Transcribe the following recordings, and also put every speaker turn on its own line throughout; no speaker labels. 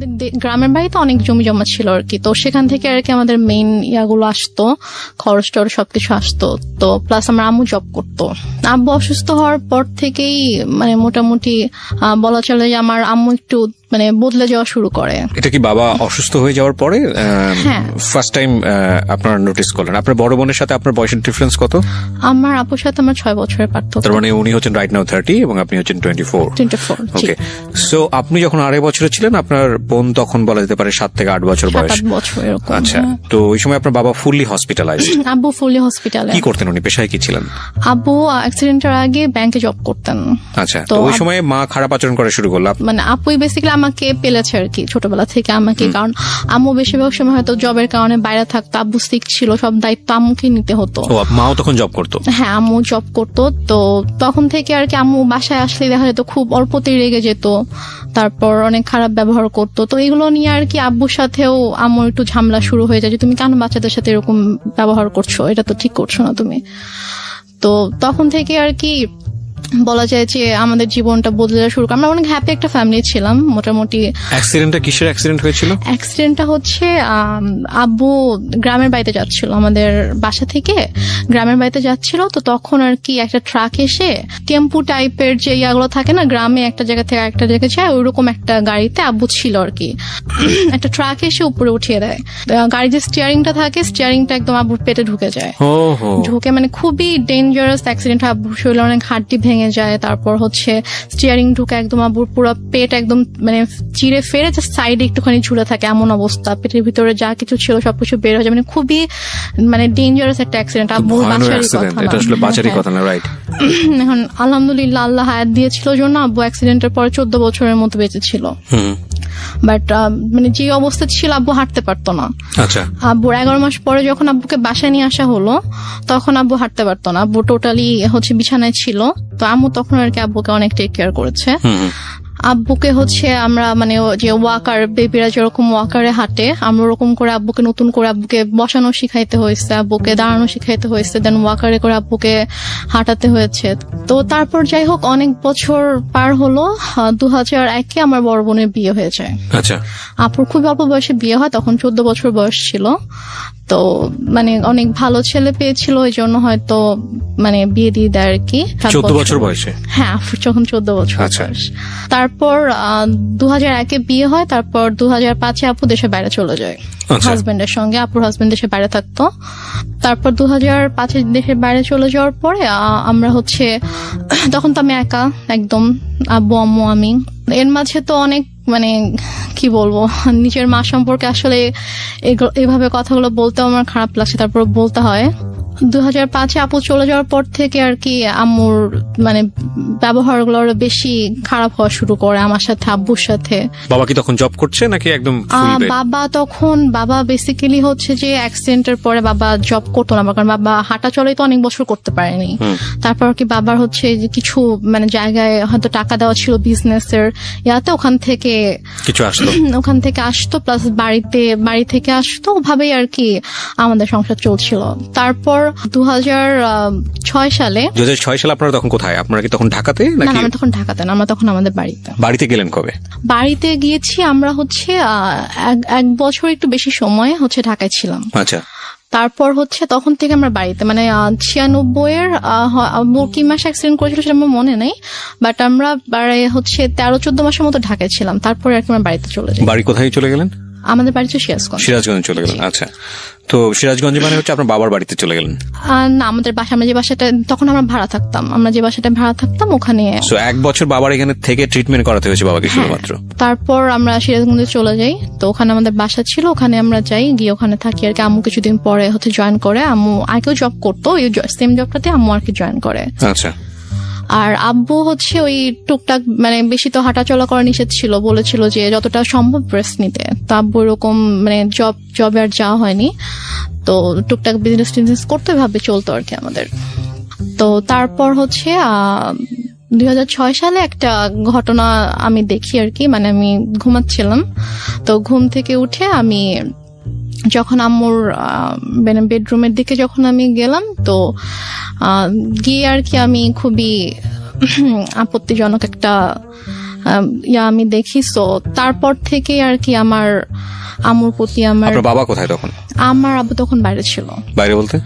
আমাদের গ্রামের বাড়িতে অনেক জমি জমা ছিল আর কি। তো সেখান থেকে আর কি আমাদের মেইন ইয়াগুলো আসতো, খরচ টরচ সবকিছু আসতো। তো প্লাস আমার আম্মু জব করতো। আব্বু অসুস্থ হওয়ার পর থেকেই মানে মোটামুটি বলা চলে যে আমার আম্মু একটু মানে বদলে যাওয়া শুরু করে।
এটা কি বাবা অসুস্থ হয়ে যাওয়ার পরে
হ্যাঁ।
ফার্স্ট টাইম আপনারা নোটিস করলেন? আপনার বড় বোনের সাথে আপনার বয়সের ডিফারেন্স কত?
আমার আপুর সাথে আমার ছয় বছরের পার্থক্য।
তার মানে উনি হচ্ছেন রাইট নাও থার্টি এবং আপনি হচ্ছেন twenty four
twenty four
okay so আপনি যখন আড়াই বছরে ছিলেন আপনার বোন তখন বলা যেতে পারে সাত থেকে আট বছর বয়স।
আট বছর এরকম।
আচ্ছা তো ওই সময় আপনার বাবা ফুললি হসপিটালাইজ
আব্বু ফুললি হসপিটালে
কি করতেন উনি? পেশায় কি ছিলেন?
আব্বু অ্যাক্সিডেন্টের আগে ব্যাংকে জব করতেন।
আচ্ছা তো
তো
ওই সময় মা খারাপ আচরণ করা শুরু করল।
মানে আপুই বেসিক্যালি আমাকে পেলেছে আর কি ছোটবেলা থেকে আমাকে কারণ আম্মু বেশিরভাগ সময় হয়তো জবের কারণে বাইরে থাকতো আব্বু সিক ছিল সব দায়িত্ব আম্মুকে নিতে হতো।
মাও তখন জব করতো?
হ্যাঁ আম্মু জব করতো তো তখন থেকে আর কি আম্মু বাসায় আসলে দেখা যেত খুব অল্পতেই রেগে যেত তারপর অনেক খারাপ ব্যবহার করতো। তো এগুলো নিয়ে আর কি আব্বুর সাথেও আম্মুর একটু ঝামেলা শুরু হয়ে যায় যে তুমি কেন বাচ্চাদের সাথে এরকম ব্যবহার করছ? এটা তো ঠিক করছ না তুমি। তো তখন থেকে আর কি বলা যায় যে আমাদের জীবনটা বদলে যাওয়া শুরু করে আমরা অনেক হ্যাপি একটা ফ্যামিলি ছিলাম মোটামুটি।
অ্যাক্সিডেন্টটা কিসের অ্যাক্সিডেন্ট হয়েছিল?
অ্যাক্সিডেন্টটা হচ্ছে আব্বু গ্রামের বাড়িতে যাচ্ছিল। আমাদের বাসা থেকে গ্রামের বাড়িতে যাচ্ছিল তো তখন আর কি একটা ট্রাক এসে টেম্পু টাইপের যে ইয়াগুলো থাকে না গ্রামে একটা জায়গা থেকে একটা জায়গায় যায় ওইরকম একটা গাড়িতে আব্বু ছিল আর কি। একটা ট্রাক এসে উপরে উঠিয়ে দেয়। গাড়ির যে স্টিয়ারিংটা থাকে স্টিয়ারিংটা একদম আব্বুর পেটে ঢুকে যায়। ঢুকে মানে খুবই ডেঞ্জারাস অ্যাক্সিডেন্ট আব্বুর শরীরে অনেক হাড্ডি ভেঙে যায় তারপর হচ্ছে স্টিয়ারিং ঢুকে একদম আবুর পুরো পেট একদম মানে চিরে ফেরে যে সাইডে একটুখানি ঝুলে থাকে এমন অবস্থা। পেটের ভিতরে যা কিছু ছিল সবকিছু বের হয়ে যায়। মানে খুবই মানে ডেঞ্জারাস একটা অ্যাক্সিডেন্ট আবুর
ভয়ানক
কথা
এটা আসলে বাঁচারই
হ্যাঁ,
কথা না রাইট
এখন আলহামদুলিল্লাহ আল্লাহ হায়াত দিয়েছিল জন্য আব্বু অ্যাক্সিডেন্টের পরে চোদ্দ বছরের মতো বেঁচে ছিল।
হুম।
বাট মানে যে অবস্থা ছিল আব্বু হাঁটতে পারতো না।
আচ্ছা।
আব্বুর এগারো মাস পরে যখন আব্বুকে বাসায় নিয়ে আসা হলো তখন আব্বু হাঁটতে পারতো না। আব্বু টোটালি হচ্ছে বিছানায় ছিল। তো আম্মু তখন আর কি আব্বুকে অনেক টেক কেয়ার করেছে। আব্বুকে হচ্ছে আমরা মানে যে ওয়াকার বেবিরা যেরকম ওয়াকারে হাঁটে আমরা ওরকম করে আব্বুকে নতুন করে আব্বুকে বসানো শিখাইতে হয়েছে আব্বুকে দাঁড়ানো শিখাইতে হয়েছে দেন ওয়াকারে করে আব্বুকে হাঁটাতে হয়েছে। তো তারপর যাই হোক অনেক বছর পার হলো দু হাজার একে আমার বড় বোনের বিয়ে হয়ে যায়
আচ্ছা।
আপুর খুব অল্প বয়সে বিয়ে হয় তখন চোদ্দ বছর বয়স ছিল। তো মানে অনেক ভালো ছেলে পেয়েছিল ওই জন্য হয়তো মানে বিয়ে দিয়ে দেয় আর কি
চোদ্দ বছর বয়সে?
হ্যাঁ যখন চোদ্দ বছর
আচ্ছা।
বয়স। তারপর দু হাজার একে বিয়ে হয় তারপর দু হাজার পাঁচে আপু দেশের বাইরে চলে যায়।
আচ্ছা।
হাজবেন্ডের সঙ্গে আপুর হাজবেন্ড দেশের বাইরে থাকতো। তারপর দু হাজার পাঁচে দেশের বাইরে চলে যাওয়ার পরে আমরা হচ্ছে তখন তো আমি একা একদম আব্বু আম্মু আমি। এর মাঝে তো অনেক মানে কি বলব, নিজের মা সম্পর্কে আসলে এভাবে কথাগুলো বলতেও আমার খারাপ লাগছে তারপর বলতে হয়। দু হাজার পাঁচে আপু চলে যাওয়ার পর থেকে আর কি আম্মুর মানে ব্যবহারগুলো আরও বেশি খারাপ হওয়া শুরু করে আমার সাথে আব্বুর সাথে।
বাবা কি তখন জব করছে নাকি একদম
বাবা তখন বাবা বেসিক্যালি হচ্ছে যে অ্যাক্সিডেন্টের পরে বাবা জব করতো না কারণ বাবা হাঁটা চলাই তো অনেক বছর করতে পারেনি। তারপর কি বাবার হচ্ছে যে কিছু মানে জায়গায় হয়তো টাকা দেওয়া ছিল বিজনেসের ইয়াতে ওখান থেকে
কিছু আসলো
ওখান থেকে আসতো প্লাস বাড়িতে বাড়ি থেকে আসতো ওভাবেই আর কি আমাদের সংসার চলছিল। তারপর দু ছয় সালে।
দু ছয় সালে আপনারা তখন কোথায়? আপনারা কি তখন ঢাকাতে নাকি?
তখন ঢাকাতে না আমরা তখন আমাদের বাড়িতে।
বাড়িতে গেলেন কবে?
বাড়িতে গিয়েছি আমরা হচ্ছে এক বছর একটু বেশি সময় হচ্ছে ঢাকায় ছিলাম।
আচ্ছা।
তারপর হচ্ছে তখন থেকে আমরা বাড়িতে মানে ছিয়ানব্বই এর কি মাস অ্যাক্সিডেন্ট করেছিল সেটা আমার মনে নেই বাট আমরা হচ্ছে তেরো চোদ্দ মাসের মতো ঢাকায় ছিলাম। তারপরে আর কি আমরা বাড়িতে চলে যাই।
বাড়ি কোথায় চলে গেলেন?
আমাদের বাড়ি হচ্ছে সিরাজগঞ্জ।
সিরাজগঞ্জ চলে গেলেন আচ্ছা। তো সিরাজগঞ্জে মানে হচ্ছে আপনার বাবার বাড়িতে চলে গেলেন?
আর না আমাদের বাসা আমরা যে বাসাটা তখন আমরা ভাড়া থাকতাম। আমরা যে বাসাটা ভাড়া থাকতাম ওখানে
সো এক বছর বাবার এখানে থেকে ট্রিটমেন্ট করাতে হয়েছে বাবাকে
হ্যাঁ।
শুধুমাত্র?
তারপর আমরা সিরাজগঞ্জে চলে যাই। তো ওখানে আমাদের বাসা ছিল ওখানে আমরা যাই গিয়ে ওখানে থাকি আর কি। আম্মু কিছুদিন পরে হচ্ছে জয়েন করে। আম্মু আগেও জব করতো ওই সেম জবটাতে আম্মু আর কি জয়েন করে।
আচ্ছা।
আর আব্বু হচ্ছে ওই টুকটাক মানে বেশি তো হাঁটাচলা করা নিষেধ ছিল, বলেছিল যে যতটা সম্ভব রেস্ট নিতে। তো আব্বু এরকম মানে জব জবে আর যাওয়া হয়নি। তো টুকটাক বিজনেস টিজনেস করতে ভাবে চলতো আর কি আমাদের। তো তারপর হচ্ছে দুই হাজার ছয় সালে একটা ঘটনা আমি দেখি আর কি মানে আমি ঘুমাচ্ছিলাম। তো ঘুম থেকে উঠে আমি যখন আম্মুর মানে বেডরুমের দিকে যখন আমি গেলাম তো গিয়ে আর কি আমি খুবই আপত্তিজনক একটা ইয়া আমি দেখি। সো তারপর থেকে আর কি আমার আম্মুর প্রতি আমার
বাবা কোথায় তখন?
আমার আব্বু তখন বাইরে ছিল।
বাইরে বলতে?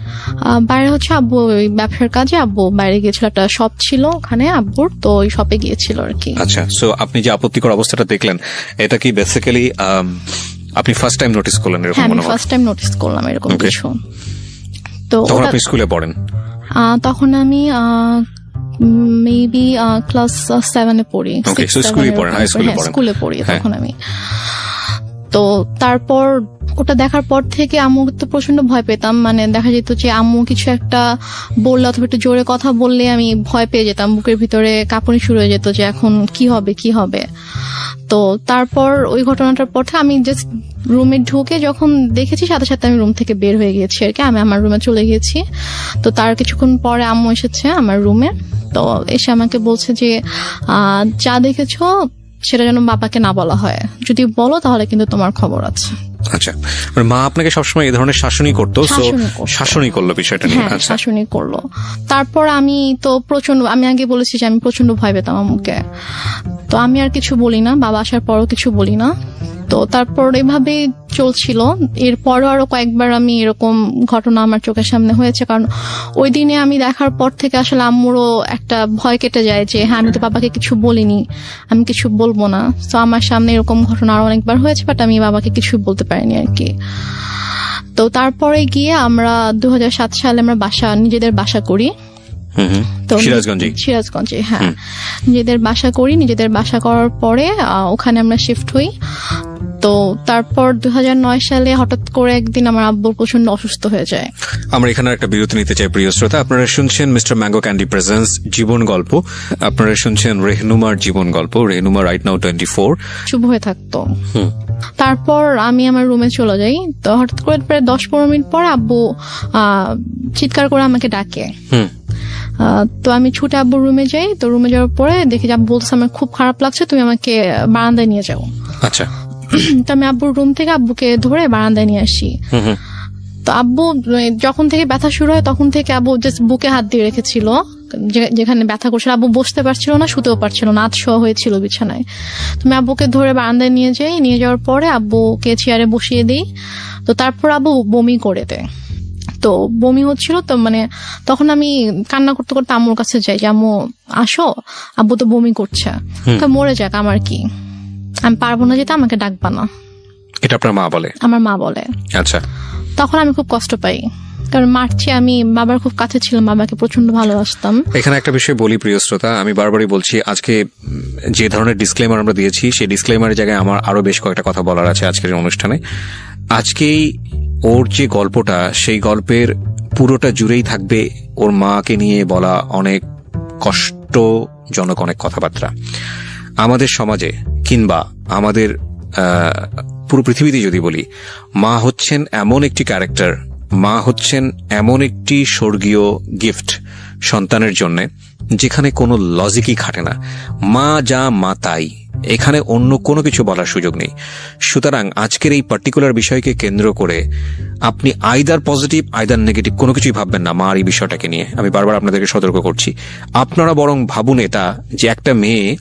বাইরে হচ্ছে আব্বু ওই ব্যবসার কাজে। আব্বু বাইরে গিয়েছিল একটা শপ ছিল ওখানে আব্বুর তো ওই শপে গিয়েছিল আর কি।
আচ্ছা সো আপনি যে আপত্তিকর অবস্থাটা দেখলেন এটা কি বেসিক্যালি আপনি ফার্স্ট টাইম নোটিস করলেন এরকম
হ্যাঁ আমি
মনে হয়
ফার্স্ট টাইম নোটিস করলাম এরকম
Okay.
কিছু তো
তখন
ওটা-
আপনি স্কুলে পড়েন
আহ, তখন আমি মেবি ক্লাস সেভেনে পড়ি
Okay,
Six,
so
seven
পড়েন, high
হ্যাঁ। স্কুলে পড়ি
হ্যাঁ।
তখন আমি তো তারপর ওটা দেখার পর থেকে আম্মু তো প্রচণ্ড ভয় পেতাম। মানে দেখা যেত যে আম্মু কিছু একটা বললে অথবা একটু জোরে কথা বললে আমি ভয় পেয়ে যেতাম। বুকের ভিতরে কাঁপুনি শুরু হয়ে যেত যে এখন কি হবে কি হবে। তো তারপর ওই ঘটনাটার পর থেকে আমি জাস্ট রুমে ঢুকে যখন দেখেছি, সাথে সাথে আমি রুম থেকে বের হয়ে গিয়েছি আর কি। আমি আমার রুমে চলে গিয়েছি। তো তার কিছুক্ষণ পরে আম্মু এসেছে আমার রুমে। তো এসে আমাকে বলছে যে যা দেখেছ সেটা যেন বাবাকে না বলা হয়। যদি বলো তাহলে কিন্তু তোমার খবর আছে।
আচ্ছা মানে মা আপনাকে সবসময় এই ধরনের শাসনই করতো
শাসনই
করল বিষয়টা নিয়ে।
হ্যাঁ
আচ্ছা।
শাসনই করল। তারপর আমি তো প্রচণ্ড আমি আগে বলেছি যে আমি প্রচণ্ড ভয় পেতাম আম্মুকে তো আমি আর কিছু বলি না বাবা আসার পরও কিছু বলি না। তো তারপর এভাবে চলছিল। এরপরও আরও কয়েকবার আমি এরকম ঘটনা আমার চোখের সামনে হয়েছে। কারণ ওই দিনে আমি দেখার পর থেকে আসলে আম্মুরও একটা ভয় কেটে যায় যে হ্যাঁ আমি তো বাবাকে কিছু বলিনি, আমি কিছু বলব না। তো আমার সামনে এরকম ঘটনা আরও অনেকবার হয়েছে বাট আমি বাবাকে কিছু বলতে পারিনি আর কি। তো তারপরে গিয়ে আমরা দু হাজার সাত সালে আমরা বাসা, নিজেদের বাসা করি। তো
সিরাজগঞ্জে
সিরাজগঞ্জে হ্যাঁ। নিজেদের বাসা করি নিজেদের বাসা করার পরে ওখানে আমরা শিফট হই। তো তারপর দু হাজার নয় সালে হঠাৎ করে একদিন আমার আব্বু প্রচণ্ড অসুস্থ হয়ে যায়।
আমরা এখানে একটা বিরতি নিতে চাই প্রিয় শ্রোতা। আপনারা শুনছেন মিস্টার ম্যাঙ্গো ক্যান্ডি প্রেজেন্স জীবন গল্প। আপনারা শুনছেন রেহনুমার জীবন গল্প Rehnuma right now twenty four
শুভ হয়ে থাকতো। তারপর আমি আমার রুমে চলে যাই। তো হঠাৎ করে প্রায় দশ পনেরো মিনিট পর আব্বু চিৎকার করে আমাকে ডাকে। তো আমি ছুটে আব্বুর রুমে যাই। তো রুমে যাওয়ার পরে দেখি আব্বু বলছে আমার খুব খারাপ লাগছে তুমি আমাকে বারান্দায় নিয়ে যাও।
আচ্ছা।
তো আমি আব্বুর রুম থেকে আব্বুকে ধরে বারান্দায় নিয়ে আসি। তো আব্বু মানে, যখন থেকে ব্যথা শুরু হয় তখন থেকে আব্বু জাস্ট বুকে হাত দিয়ে রেখেছিল। যেখানে ব্যথা করছিল আব্বু বসতে পারছিল না শুতেও পারছিল না আতশোয়া হয়েছিল বিছানায়। তুমি আব্বুকে ধরে বারান্দায় নিয়ে যাই নিয়ে যাওয়ার পরে আব্বুকে চেয়ারে বসিয়ে দিই। তো তারপর আব্বু বমি করে দেয়। তো বমি হচ্ছিল তো মানে তখন আমি কান্না করতে করতে আম্মুর কাছে যাই যে আম্মু আসো আব্বু তো বমি করছে। তো মরে যাক আমার কি? আমি পারব না যেতে আমাকে ডাকবা না।
এটা আপনার মা বলে?
আমার মা বলে।
আচ্ছা।
তখন আমি খুব কষ্ট পাই। কারণ মার চেয়ে আমি বাবার খুব কাছে ছিলাম, বাবাকে প্রচণ্ড ভালোবাসতাম।
এখানে একটা বিষয় বলি প্রিয় শ্রোতা, আমি বারবারই বলছি, আজকে যে ধরনের ডিসক্লেমার আমরা দিয়েছি, সেই ডিসক্লেমারের জায়গায় আমার আরও বেশ কয়েকটা কথা বলার আছে আজকের অনুষ্ঠানে। আজকেই ওর যে গল্পটা, সেই গল্পের পুরোটা জুড়েই থাকবে ওর মাকে নিয়ে বলা অনেক কষ্টজনক অনেক কথাবার্তা। আমাদের সমাজে কিংবা আমাদের পুরো পৃথিবীতে যদি বলি, মা হচ্ছেন এমন একটি ক্যারেক্টার মা হচ্ছেন এমন একটি স্বর্গীয় গিফট সন্তানের জন্য, যেখানে কোনো লজিকই খাটে না। মা যা মা তাই। এখানে অন্য কোনো কিছু বলার সুযোগ নেই। সুতরাং আজকের এই পার্টিকুলার বিষয়কে কেন্দ্র করে আপনি আইদার পজিটিভ আইদার নেগেটিভ কোনো কিছুই ভাববেন না মা এই বিষয়টাকে নিয়ে। আমি বারবার আপনাদেরকে সতর্ক করছি। আপনারা বরং ভাবুন এটা যে একটা মেয়ে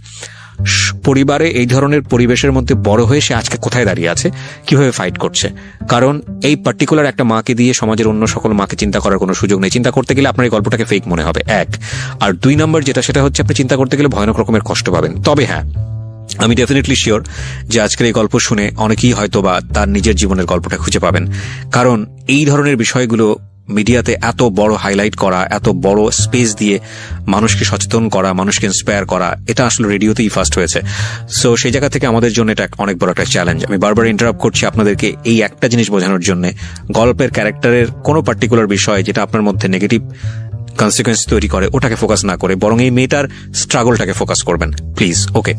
পরিবারে এই ধরনের পরিবেশের মধ্যে বড় হয়ে সে আজকে কোথায় দাঁড়িয়ে আছে, কীভাবে ফাইট করছে? কারণ এই পার্টিকুলার একটা মাকে দিয়ে সমাজের অন্য সকল মাকে চিন্তা করার কোনো সুযোগ নেই। চিন্তা করতে গেলে আপনার এই গল্পটাকে ফেক মনে হবে। এক। আর দুই নম্বর যেটা, সেটা হচ্ছে আপনি চিন্তা করতে গেলে ভয়ানক রকমের কষ্ট পাবেন। তবে হ্যাঁ আমি ডেফিনেটলি শিওর যে আজকের এই গল্প শুনে অনেকেই হয়তো বা তার নিজের জীবনের গল্পটা খুঁজে পাবেন। কারণ এই ধরনের বিষয়গুলো মিডিয়াতে এত বড় হাইলাইট করা, এত বড় স্পেস দিয়ে মানুষকে সচেতন করা, মানুষকে ইন্সপায়ার করা, এটা আসলে রেডিওতেই ফার্স্ট হয়েছে। সো সেই জায়গা থেকে আমাদের জন্য এটা অনেক বড় একটা চ্যালেঞ্জ আমি বারবার ইন্টারাপ্ট করছি আপনাদেরকে এই একটা জিনিস বোঝানোর জন্য। গল্পের ক্যারেক্টারের কোনো পার্টিকুলার বিষয় যেটা আপনার মধ্যে নেগেটিভ কনসিকুয়েন্স তৈরি করে, ওটাকে ফোকাস না করে, বরং এই মেয়েটার স্ট্রাগলটাকে ফোকাস করবেন। প্লিজ ওকে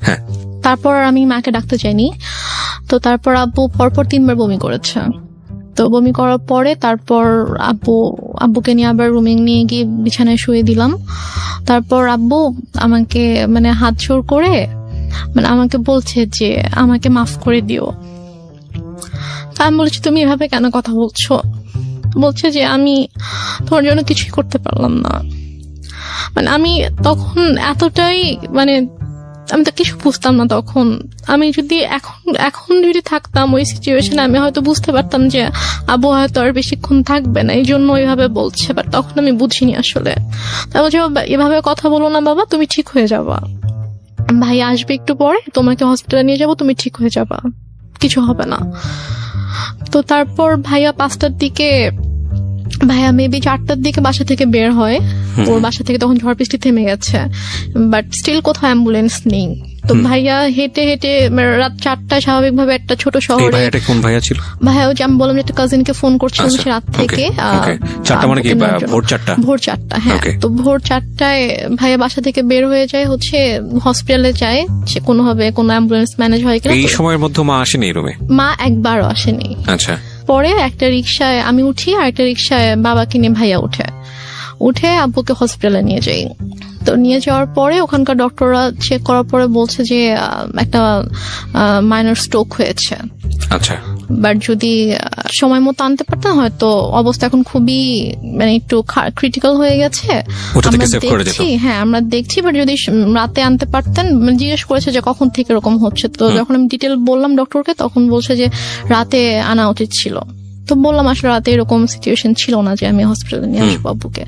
হ্যাঁ।
তারপর আমি মাকে ডাকতে চাইনি। তো তারপর আব্বু পরপর তিনবার বমি করেছে। তো বমি করার পরে তারপর আব্বু, আব্বুকে নিয়ে আবার রুমে নিয়ে গিয়ে বিছানায় শুয়ে দিলাম। তারপর আব্বু আমাকে মানে হাত জোর করে মানে আমাকে বলছে যে, আমাকে মাফ করে দিও। তা আমি বলেছি, তুমি এভাবে কেন কথা বলছো? বলছে যে, আমি তোমার জন্য কিছুই করতে পারলাম না। মানে আমি তখন এতটাই মানে আমি তো কিছু বুঝতাম না তখন। আমি যদি এখন এখন যদি থাকতাম ওই সিচুয়েশনে আমি হয়তো বুঝতে পারতাম যে আবু হয়তো আর বেশিক্ষণ থাকবে না এই জন্য ওইভাবে বলছে বাট তখন আমি বুঝিনি আসলে। তাই বলছে এভাবে কথা বলো না বাবা, তুমি ঠিক হয়ে যাবা। ভাই আসবে একটু পরে, তোমাকে হসপিটালে নিয়ে যাব, তুমি ঠিক হয়ে যাবা। কিছু হবে না। তো তারপর ভাইয়া পাঁচটার দিকে ভাইয়া মেবি চারটার দিকে বাসা থেকে বের হয়। ওর বাসা থেকে তখন ঝড় বৃষ্টি থেমে গেছে। বাট স্টিল কোথাও অ্যাম্বুলেন্স নেই। তো ভাইয়া হেঁটে হেঁটে রাত চারটায় স্বাভাবিকভাবে একটা ছোট শহরে
কোন ভাইয়া ছিল?
ভাইয়া ওই আমি বললাম যে একটা কাজিনকে ফোন করছিলাম
আচ্ছা,
সে রাত থেকে
চারটা মানে কি। ভোর চারটা?
ভোর চারটা হ্যাঁ। তো ভোর চারটায় ভাইয়া বাসা থেকে বের হয়ে যায় হচ্ছে হসপিটালে যায়। সে কোনোভাবে কোনো অ্যাম্বুলেন্স ম্যানেজ হয় কিনা
এই সময়ের মধ্যে মা আসেনি রুমে
মা একবারও আসেনি।
আচ্ছা।
পরে একটা রিক্সায় আমি উঠি আর একটা রিক্সায় বাবাকে নিয়ে ভাইয়া উঠে। উঠে আব্বুকে হসপিটালে নিয়ে যাই। তো নিয়ে যাওয়ার পরে ওখানকার ডক্টররা চেক করার পরে বলছে যে একটা মাইনর স্ট্রোক হয়েছে।
আচ্ছা।
বাট যদি সময় মতো আনতে পারতাম হয়তো অবস্থা এখন খুবই মানে একটু ক্রিটিক্যাল হয়ে গেছে। আমরা দেখছি হ্যাঁ আমরা দেখছি বাট যদি রাতে আনতে পারতেন মানে জিজ্ঞেস করেছে যে কখন থেকে এরকম হচ্ছে। তো যখন আমি ডিটেল বললাম ডক্টরকে তখন বলছে যে রাতে আনা উচিত ছিল। তো বললাম আসলে রাতে এরকম সিচুয়েশন ছিল না যে আমি হসপিটালে নিয়ে আসব আব্বুকে।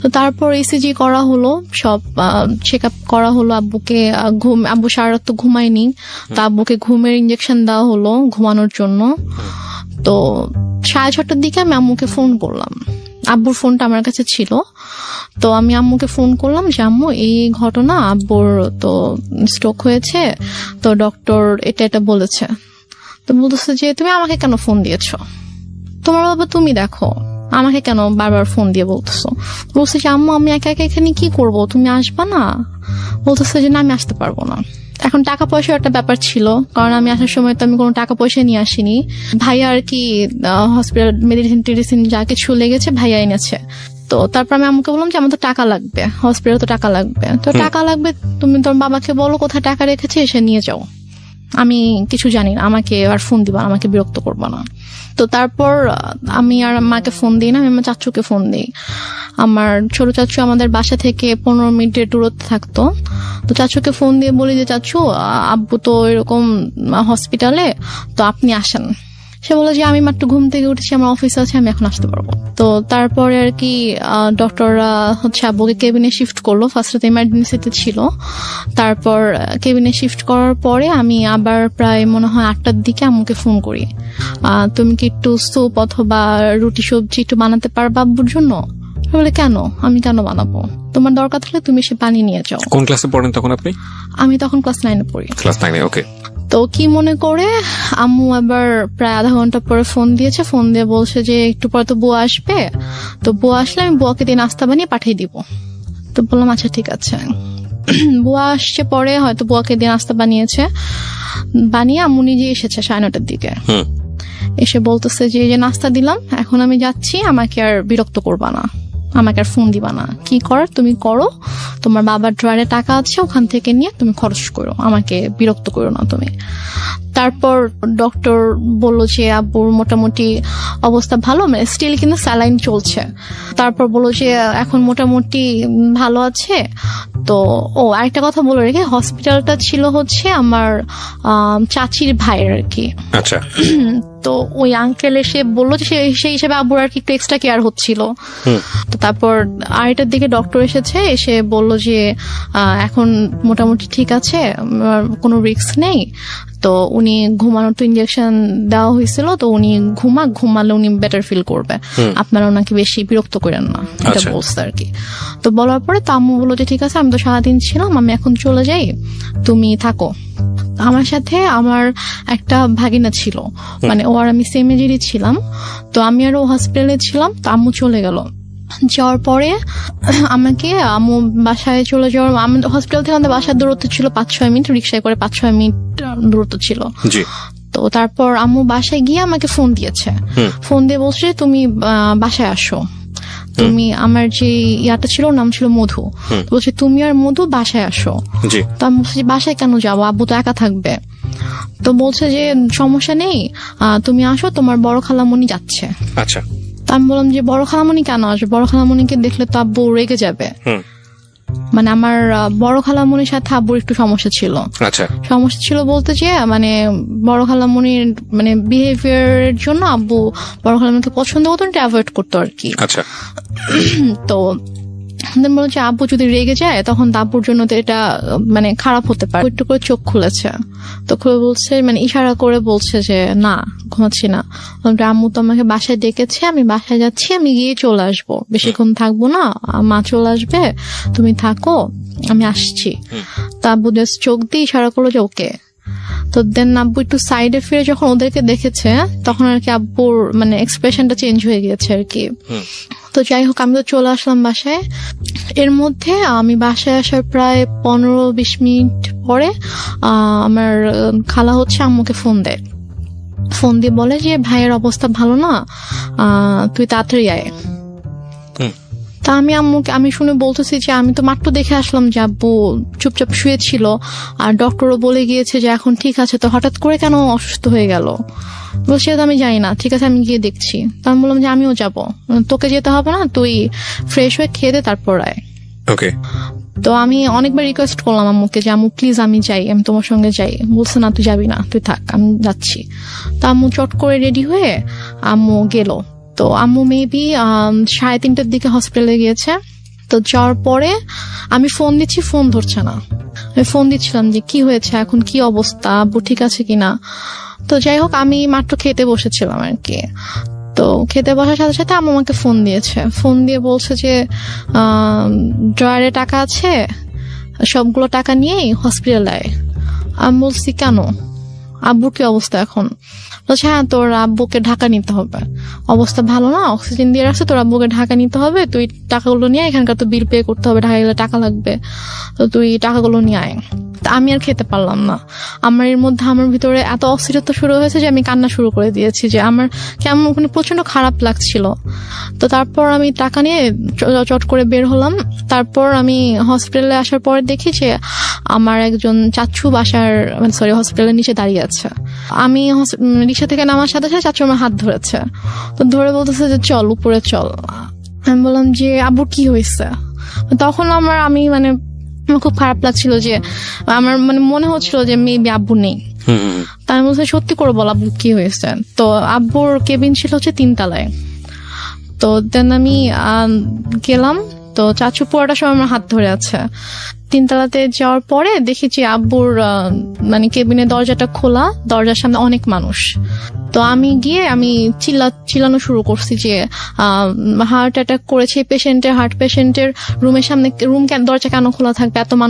তো তারপর ইসিজি করা হলো সব চেক আপ করা হলো আব্বুকে ঘুম আব্বু সারা রাত তো ঘুমায়নি তা আব্বুকে ঘুমের ইঞ্জেকশন দেওয়া হলো ঘুমানোর জন্য। তো সাড়ে ছটার দিকে আমি আম্মুকে ফোন করলাম। আব্বুর ফোনটা আমার কাছে ছিল। তো আমি আম্মুকে ফোন করলাম যে আম্মু এই ঘটনা আব্বুর তো স্ট্রোক হয়েছে তো ডক্টর এটা এটা বলেছে। তো বলতেছে যে তুমি আমাকে কেন ফোন দিয়েছ? তোমার বাবা তুমি দেখো আমাকে কেন বারবার ফোন দিয়ে বলতেছো? বলছে যে আম্মু আমি একা একা এখানে কি করব? তুমি আসবা না? বলতেছে যে না আমি আসতে পারব না। এখন টাকা পয়সার একটা ব্যাপার ছিল কারণ আমি আসার সময় তো আমি কোনো টাকা পয়সা নিয়ে আসিনি। ভাইয়া আর কি হসপিটাল মেডিসিন টেডিসিন যা কিছু লেগেছে ভাইয়া এনেছে। তো তারপর আমি আমাকে বললাম যে আমার তো টাকা লাগবে হসপিটালে তো টাকা লাগবে। তো টাকা লাগবে তুমি তোমার বাবাকে বলো কোথায় টাকা রেখেছে এসে নিয়ে যাও। আমি কিছু জানি না, আমাকে আর ফোন দিবা আমাকে বিরক্ত করবা না। তো তারপর আমি আর মাকে ফোন দিই না, আমি আমার চাচুকে ফোন দিই। আমার ছোট চাচু আমাদের বাসা থেকে পনেরো মিনিটের দূরত্বে থাকতো। তো চাচুকে ফোন দিয়ে বলি যে, চাচু আব্বু তো এরকম হসপিটালে তো আপনি আসেন। সে বলে যে আমি মাত্র ঘুম থেকে উঠেছি আমার অফিস আছে আমি এখন আসতে পারব। তো তারপরে আর কি ডক্টররা হচ্ছে আব্বুকে কেবিনে শিফট করল। ফার্স্টে তো ইমার্জেন্সিতে ছিল। তারপর কেবিনে শিফট করার পরে আমি আবার প্রায় মনে হয় আটটার দিকে আম্মুকে ফোন করি। তুমি কি একটু স্যুপ অথবা রুটি সবজি একটু বানাতে পারবা আব্বুর জন্য? বলে কেন? আমি কেন বানাবো? তোমার দরকার থাকলে তুমি সে পানি নিয়ে যাও।
কোন ক্লাসে পড়েন তখন আপনি?
আমি তখন ক্লাস নাইনে পড়ি।
ক্লাস নাইনে ওকে
তো কি মনে করে? আম্মু আবার প্রায় আধা ঘণ্টা পরে ফোন দিয়েছে। ফোন দিয়ে বলছে যে একটু পরে তো বুয়া আসবে। তো বুয়া আসলে আমি বুয়াকে দিয়ে নাস্তা বানিয়ে পাঠিয়ে দিব। তো বললাম আচ্ছা ঠিক আছে। বুয়া আসছে পরে হয়তো বুয়াকে দিয়ে নাস্তা বানিয়েছে। বানিয়ে আম্মু নিজে এসেছে সাড়ে নটার দিকে। এসে বলতেছে যে এই যে নাস্তা দিলাম এখন আমি যাচ্ছি। আমাকে আর বিরক্ত করবা না। আমাকে আর ফোন দিবা না। কি করার? তুমি করো। তোমার বাবার ড্রয়ারে টাকা আছে, ওখান থেকে নিয়ে তুমি খরচ করো। আমাকে বিরক্ত করো না তুমি। তারপর ডক্টর বলল যে আব্বুর মোটামুটি অবস্থা ভালো মানে স্টিল কিন্তু স্যালাইন চলছে। তারপর বলল যে এখন মোটামুটি ভালো আছে। তো ও আরেকটা কথা বলে রেখে হসপিটালটা ছিল হচ্ছে আমার চাচির ভাইয়ের আর কি
আচ্ছা।
তো ওই আঙ্কেল এসে বলল যে সেই হিসেবে আব্বুর আর কি একটু এক্সট্রা কেয়ার হচ্ছিল। তো তারপর আড়াইটার দিকে ডক্টর এসেছে এসে বলল যে এখন মোটামুটি ঠিক আছে কোনো রিস্ক নেই। তো উনি ঘুমানোর তো ইঞ্জেকশন দেওয়া হয়েছিল তো উনি ঘুমা ঘুমালে উনি বেটার ফিল করবে। আপনারা ওনাকে বেশি বিরক্ত করেন না এটা
আচ্ছা।
বলছে আর কি। তো বলার পরে তো আম্মু বলল যে ঠিক আছে আমি তো সারাদিন ছিলাম আমি এখন চলে যাই তুমি থাকো। আমার সাথে আমার একটা ভাগিনা ছিল মানে ও আর আমি সেম এজেরই ছিলাম তো আমি আর ও হসপিটালে ছিলাম তো আম্মু চলে গেল। যাওয়ার পরে আমাকে আম্মু বাসায় চলে যাওয়ার আমাদের হসপিটাল থেকে আমাদের বাসার দূরত্ব ছিল পাঁচ ছয় মিনিট রিক্সায় করে পাঁচ ছয় মিনিট দূরত্ব ছিল। তো তারপর আম্মু বাসায় গিয়ে আমাকে ফোন দিয়েছে। ফোন দিয়ে বলছে তুমি বাসায় আসো। তুমি আমার যে ইয়াটা ছিল নাম ছিল মধু। বলছে তুমি আর মধু বাসায় আসো। তো আমি বলছি যে, বাসায় কেন যাব? আব্বু তো একা থাকবে। তো বলছে যে সমস্যা নেই। তুমি আসো তোমার বড় খালামণি যাচ্ছে।
আচ্ছা।
তো আমি বললাম যে বড় খালামণি কেন আসবে? বড় খালামণিকে দেখলে তো আব্বু রেগে যাবে। মানে আমার বড় খালামনির সাথে আব্বুর একটু সমস্যা ছিল।
আচ্ছা।
সমস্যা ছিল বলতে যে মানে বড় খালামনির মানে বিহেভিয়ারের জন্য আব্বু বড় খালামনিকে পছন্দ করতো অ্যাভয়েড করতো আর কি।
আচ্ছা।
তো বলল যে আব্বু যদি রেগে যায় তখন আব্বুর জন্য তো এটা মানে খারাপ হতে পারে। একটু করে চোখ খুলেছে। তো খুলে বলছে মানে ইশারা করে বলছে যে না ঘুমাচ্ছি না। আম্মু তো আমাকে বাসায় ডেকেছে আমি বাসায় যাচ্ছি আমি গিয়ে চলে আসব। বেশিক্ষণ থাকব না মা চলে আসবে তুমি থাকো আমি আসছি। তা আব্বু জাস্ট চোখ দিয়ে ইশারা করল যে ওকে। তো দেন আব্বু একটু সাইডে ফিরে যখন ওদেরকে দেখেছে তখন আর কি আব্বুর মানে এক্সপ্রেশনটা চেঞ্জ হয়ে গিয়েছে আর কি। তো যাই হোক আমি তো চলে আসলাম বাসায়। এর মধ্যে আমি বাসায় আসার প্রায় পনেরো বিশ মিনিট পরে আহ, আমার খালা হচ্ছে আম্মুকে ফোন দেয়। ফোন দিয়ে বলে যে ভাইয়ের অবস্থা ভালো না? আহ, তুই তাড়াতাড়ি আয়। তা আমি আম্মুকে আমি শুনে বলতেছি যে আমি তো মাত্র দেখে আসলাম যে আব্বু চুপচাপ শুয়েছিল আর ডক্টরও বলে গিয়েছে যে এখন ঠিক আছে তো হঠাৎ করে কেন অসুস্থ হয়ে গেল? বলছে তো আমি জানি না ঠিক আছে আমি গিয়ে দেখছি। তা আমি বললাম যে আমিও যাব। তোকে যেতে হবে না তুই ফ্রেশ হয়ে খেয়ে দে তারপর আয়।
ওকে
তো আমি অনেকবার রিকোয়েস্ট করলাম আম্মুকে যে আম্মু প্লিজ আমি যাই আমি তোমার সঙ্গে যাই। বলছে না তুই যাবি না তুই থাক আমি যাচ্ছি। তো আম্মু চট করে রেডি হয়ে আম্মু গেল। তো আম্মু মেবি সাড়ে তিনটার দিকে হসপিটালে গিয়েছে। তো যাওয়ার পরে আমি ফোন দিচ্ছি ফোন ধরছে না। আমি ফোন দিচ্ছিলাম যে কি হয়েছে, এখন কি অবস্থা, আব্বু ঠিক আছে কিনা? তো যাই হোক, আমি মাত্র খেতে বসেছিলাম আর কি। তো খেতে বসার সাথে সাথে আম্মু আমাকে ফোন দিয়েছে। ফোন দিয়ে বলছে যে ড্রয়ারে টাকা আছে, সবগুলো টাকা নিয়েই হসপিটালে আয়। আমি বলছি, কেন? আব্বুর কি অবস্থা এখন? বলছে হ্যাঁ তোর আব্বুকে ঢাকা নিতে হবে। অবস্থা ভালো না? অক্সিজেন দিয়ে রাখছে, তোর আব্বুকে ঢাকা নিতে হবে। তুই টাকাগুলো নিয়ে এখানকার তো বিল পে করতে হবে ঢাকা গেলে টাকা লাগবে। তো তুই টাকাগুলো নিয়ে আয়। আমি আর খেতে পারলাম না। আমার এর মধ্যে, আমার ভিতরে এত অস্থিরতা শুরু হয়েছে যে আমি কান্না শুরু করে দিয়েছি যে আমার কেমন ওখানে প্রচণ্ড খারাপ লাগছিল। তো তারপর আমি টাকা নিয়ে চট করে বের হলাম। তারপর আমি হসপিটালে আসার পর দেখি যে আমার একজন চাচ্ছু বাসার মানে সরি হসপিটালের নিচে দাঁড়িয়ে আছে। আমি রিক্সা থেকে নামার সাথে সাথে চাচ্ছু আমার হাত ধরেছে। তো ধরে বলতেছে যে চল, উপরে চল। আমি বললাম যে আবু কি হয়েছে? তখন আমার, আমি মানে আমার খুব খারাপ লাগছিল যে আমার মানে মনে হচ্ছিল যে মেবি আব্বু নেই। তার বলছি সত্যি করে বল আব্বু কি হয়েছে? তো আব্বুর কেবিন ছিল হচ্ছে তিনতলায়। তো দেন আমি আম, গেলাম তো চাচু পোয়াটা সময় আমার হাত ধরে আছে। তিনতলাতে যাওয়ার পরে দেখি যে আব্বুর মানে কেবিনে দরজাটা খোলা, দরজার সামনে অনেক মানুষ। তো আমি গিয়ে আমি চিল্লা, চিল্লানো শুরু করছি যে হার্ট অ্যাটাক করেছে পেশেন্টের হার্ট পেশেন্টের রুমের সামনে রুম দরজা কেন খোলা থাকবে? এত মানুষ